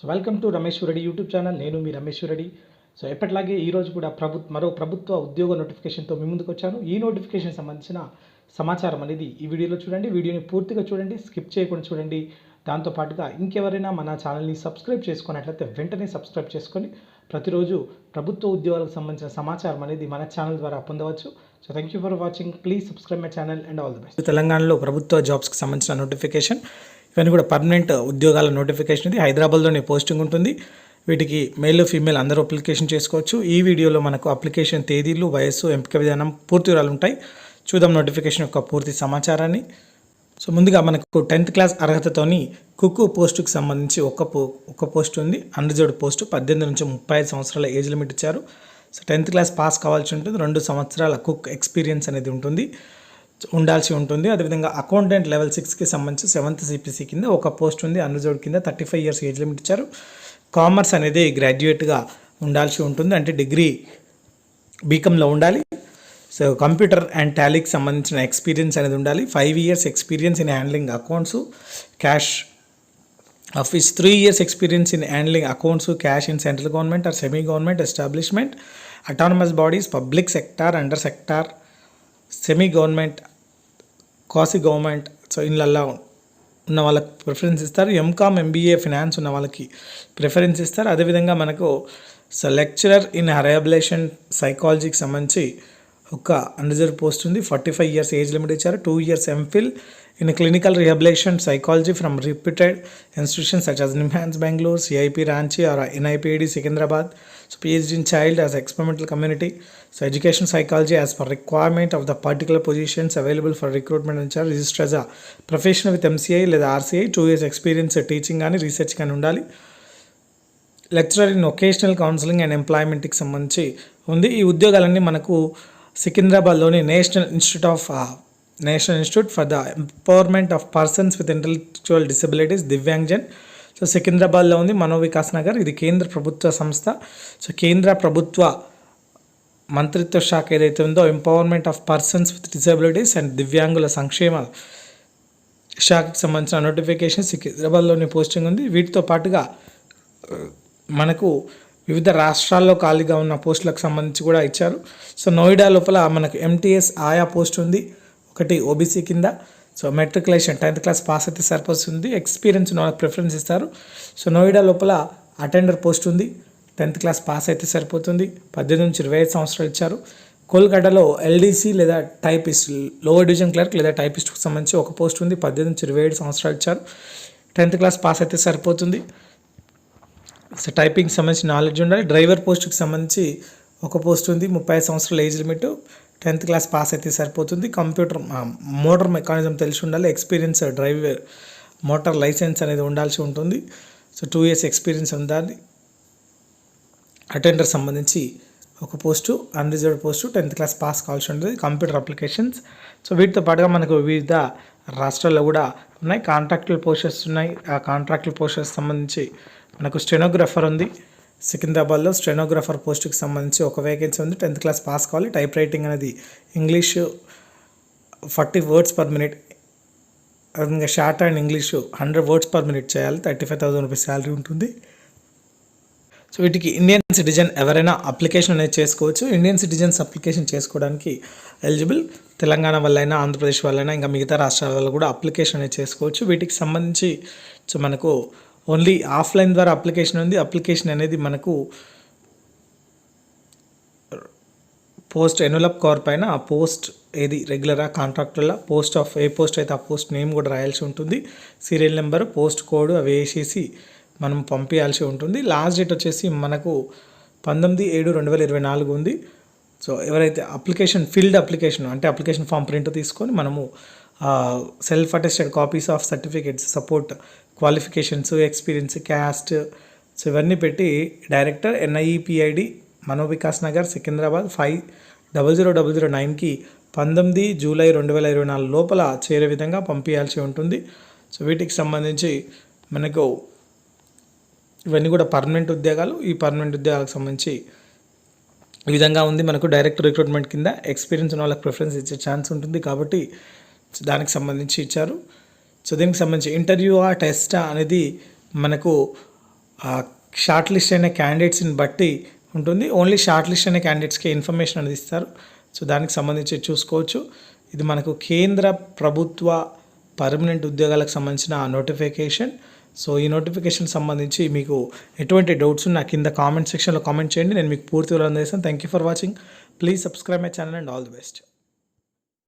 So welcome to Rameshwar YouTube channel నేను మీ Rameshwar so ఎప్పటిలాగే ఈరోజు కూడా ప్రభు మరో ప్రభుత్వ ఉద్యోగ నోటిఫికేషన్తో మీ ముందుకు వచ్చాను. ఈ నోటిఫికేషన్ సంబంధించిన సమాచారం అనేది ఈ వీడియోలో చూడండి. వీడియోని పూర్తిగా చూడండి. స్కిప్ చేయకుండా చూడండి. దాంతో పాటుగా ఇంకెవరైనా మన ఛానల్ని సబ్స్క్రైబ్ చేసుకున్నట్లయితే వెంటనే సబ్స్క్రైబ్ చేసుకొని ప్రతిరోజు ప్రభుత్వ ఉద్యోగాలకు సంబంధించిన సమాచారం అనేది మన ఛానల్ ద్వారా పొందవచ్చు. So thank you for watching please subscribe my channel and all the best తెలంగాణలో ప్రభుత్వ జాబ్స్కి సంబంధించిన నోటిఫికేషన్ ఇవన్నీ కూడా పర్మనెంట్ ఉద్యోగాల నోటిఫికేషన్ ఇది. హైదరాబాద్లోనే పోస్టింగ్ ఉంటుంది. వీటికి మేల్ ఫీమేల్ అందరూ అప్లికేషన్ చేసుకోవచ్చు. ఈ వీడియోలో మనకు అప్లికేషన్ తేదీలు వయస్సు ఎంపిక విధానం పూర్తి వివరాలు ఉంటాయి. చూద్దాం నోటిఫికేషన్ యొక్క పూర్తి సమాచారాన్ని. సో ముందుగా మనకు టెన్త్ క్లాస్ అర్హతతోని కుక్కు పోస్టుకు సంబంధించి ఒక పో ఒక పోస్ట్ ఉంది. అన్రిజర్వ్డ్ పోస్టు పద్దెనిమిది నుంచి ముప్పై ఐదు సంవత్సరాల ఏజ్ లిమిట్ ఇచ్చారు. సో టెన్త్ క్లాస్ పాస్ కావాల్సి ఉంటుంది. రెండు సంవత్సరాల కుక్ ఎక్స్పీరియన్స్ అనేది ఉంటుంది. ఉండాల్సి ఉంటుంది. అదేవిధంగా అకౌంటెంట్ లెవెల్ సిక్స్కి సంబంధించి సెవెంత్ సిపిసి కింద ఒక పోస్ట్ ఉంది. అన్రిజర్వ్డ్ కింద thirty five years age limit ఇచ్చారు. కామర్స్ అనేది గ్రాడ్యుయేట్గా ఉండాల్సి ఉంటుంది. అంటే డిగ్రీ బీకామ్లో ఉండాలి. సో కంప్యూటర్ అండ్ టాలీకి సంబంధించిన ఎక్స్పీరియన్స్ అనేది ఉండాలి. Five years experience in handling accounts. Cash office three years experience in handling accounts. Cash in central government or semi government establishment. Autonomous bodies public sector under sector semi government quasi government so ఇళ్ళల్లో ఉన్న వాళ్ళకి preference ఇస్తారు. MCom MBA finance ఉన్న వాళ్ళకి preference ఇస్తారు. అదేవిధంగా మనకు so lecturer in rehabilitation సైకాలజీకి సంబంధించి ఒక అన్రిజర్వ్ పోస్ట్ ఉంది. Forty five years age limit ఇచ్చారు two years MPhil in clinical rehabilitation psychology from repeated institutions such as NIMHANS Bengaluru Ranchi or or Secunderabad. Secunderabad PhD in in child experimental community. So education education psychology per requirement requirement of the particular positions available for recruitment charge register as a professional with MCI లేదా RCI two years experience teaching కానీ research కానీ ఉండాలి lecturer in vocational counselling and ఎంప్లాయ్మెంట్కి సంబంధించి ఉంది ఈ ఉద్యోగాలన్నీ మనకు సికింద్రాబాద్లోని national institute of national institute for the empowerment of persons with intellectual disabilities Divyangjan so సికింద్రాబాద్లో ఉంది మనోవికాస్ నగర్ ఇది కేంద్ర ప్రభుత్వ సంస్థ. సో కేంద్ర ప్రభుత్వ మంత్రిత్వ శాఖ ఏదైతే ఉందో empowerment of persons with disabilities and దివ్యాంగుల సంక్షేమ శాఖకి సంబంధించిన నోటిఫికేషన్ సికింద్రాబాద్లోని పోస్టింగ్ ఉంది. వీటితో పాటుగా మనకు వివిధ రాష్ట్రాల్లో ఖాళీగా ఉన్న పోస్టులకు సంబంధించి కూడా ఇచ్చారు. సో నోయిడా లోపల మనకు ఎంటీఎస్ ఆయా పోస్ట్ ఉంది. ఒకటి ఓబీసీ కింద. So matriculation tenth class pass అయితే సరిపోతుంది. ఎక్స్పీరియన్స్ ఉన్న ప్రిఫరెన్స్ ఇస్తారు. సో నోయిడా లోపల అటెండర్ పోస్ట్ ఉంది. టెన్త్ క్లాస్ పాస్ అయితే సరిపోతుంది. పద్దెనిమిది నుంచి ఇరవై ఐదు సంవత్సరాలు ఇచ్చారు. కోల్కతాలో ఎల్డీసీ లేదా టైపిస్ట్ లోవర్ డివిజన్ క్లర్క్ లేదా టైపిస్ట్కి సంబంధించి ఒక పోస్ట్ ఉంది. పద్దెనిమిది నుంచి ఇరవై ఏడు సంవత్సరాలు ఇచ్చారు. టెన్త్ క్లాస్ పాస్ అయితే సరిపోతుంది. సో టైపింగ్ సంబంధించి నాలెడ్జ్ ఉండాలి. డ్రైవర్ పోస్ట్కి సంబంధించి ఒక పోస్ట్ ఉంది. ముప్పై ఐదు సంవత్సరాల age limit tenth class pass అయితే సరిపోతుంది. కంప్యూటర్ మోటార్ మెకానిజం తెలిసి ఉండాలి ఎక్స్పీరియన్స్ డ్రైవర్ మోటార్ లైసెన్స్ అనేది ఉండాల్సి ఉంటుంది. సో టూ ఇయర్స్ ఎక్స్పీరియన్స్ ఉండాలి. అటెండర్ సంబంధించి ఒక post unreserved post tenth class pass కావాల్సి ఉంటుంది. Computer applications. సో వీటితో పాటుగా మనకు వివిధ రాష్ట్రాల్లో కూడా ఉన్నాయి. కాంట్రాక్టుల పోస్టర్స్ ఉన్నాయి. ఆ కాంట్రాక్టుల పోస్టర్స్ సంబంధించి మనకు స్టెనోగ్రాఫర్ ఉంది. సికింద్రాబాద్లో స్టెనోగ్రాఫర్ పోస్ట్కి సంబంధించి ఒక వేకెన్సీ ఉంది. టెన్త్ క్లాస్ పాస్ కావాలి. టైప్ రైటింగ్ అనేది English forty words per minute. ఇంకా shorthand English hundred words per minute చేయాలి. Thirty five thousand rupees salary ఉంటుంది. సో వీటికి ఇండియన్ సిటిజన్ ఎవరైనా అప్లికేషన్ అనేది చేసుకోవచ్చు. ఇండియన్ సిటిజన్స్ అప్లికేషన్ చేసుకోవడానికి ఎలిజిబుల్. తెలంగాణ వల్లైనా ఆంధ్రప్రదేశ్ వల్లైనా ఇంకా మిగతా రాష్ట్రాల వల్ల కూడా అప్లికేషన్ అనేది చేసుకోవచ్చు. వీటికి సంబంధించి సో మనకు ఓన్లీ ఆఫ్లైన్ ద్వారా అప్లికేషన్ ఉంది. అప్లికేషన్ అనేది మనకు పోస్ట్ ఎన్వలప్ కవర్ పైన ఆ పోస్ట్ ఏది రెగ్యులరా కాంట్రాక్టుల పోస్ట్ ఆఫ్ ఏ పోస్ట్ అయితే ఆ పోస్ట్ నేమ్ కూడా రాయాల్సి ఉంటుంది. సీరియల్ నెంబర్ పోస్ట్ కోడ్ అవి వేసేసి మనం పంపించాల్సి ఉంటుంది. లాస్ట్ డేట్ వచ్చేసి మనకు పంతొమ్మిది ఏడు రెండు వేల ఇరవై నాలుగు ఉంది. సో ఎవరైతే అప్లికేషన్ ఫిల్డ్ అప్లికేషన్ అంటే అప్లికేషన్ ఫామ్ ప్రింట్ తీసుకొని మనము self attested copies of certificates support qualifications experience caste so ఇవన్నీ పెట్టి director NIEPID Manovikas Nagar Secunderabad five double zero double zero నైన్కి పంతొమ్మిది జూలై రెండు వేల ఇరవై నాలుగు లోపల చేరే విధంగా పంపించాల్సి ఉంటుంది. సో వీటికి సంబంధించి మనకు ఇవన్నీ కూడా పర్మనెంట్ ఉద్యోగాలు. ఈ పర్మనెంట్ ఉద్యోగాలకు సంబంధించి ఈ విధంగా ఉంది. మనకు డైరెక్ట్ రిక్రూట్మెంట్ కింద ఎక్స్పీరియన్స్ ఉన్న వాళ్ళకి ప్రిఫరెన్స్ ఇచ్చే ఛాన్స్ ఉంటుంది కాబట్టి దానికి సంబంధించి ఇచ్చారు. సో దీనికి సంబంధించి ఇంటర్వ్యూ ఆ టెస్టా అనేది మనకు షార్ట్ లిస్ట్ అయిన క్యాండిడేట్స్ని బట్టి ఉంటుంది. ఓన్లీ షార్ట్ లిస్ట్ అయిన క్యాండిడేట్స్కి ఇన్ఫర్మేషన్ అనేది ఇస్తారు. సో దానికి సంబంధించి చూసుకోవచ్చు. ఇది మనకు కేంద్ర ప్రభుత్వ పర్మనెంట్ ఉద్యోగాలకు సంబంధించిన నోటిఫికేషన్ సో ఈ నోటిఫికేషన్ సంబంధించి మీకు ఎటువంటి డౌట్స్ ఉన్నా కింద కామెంట్ సెక్షన్లో కామెంట్ చేయండి. నేను మీకు పూర్తి వివరం చేస్తాను thank you for watching please subscribe my channel and all the best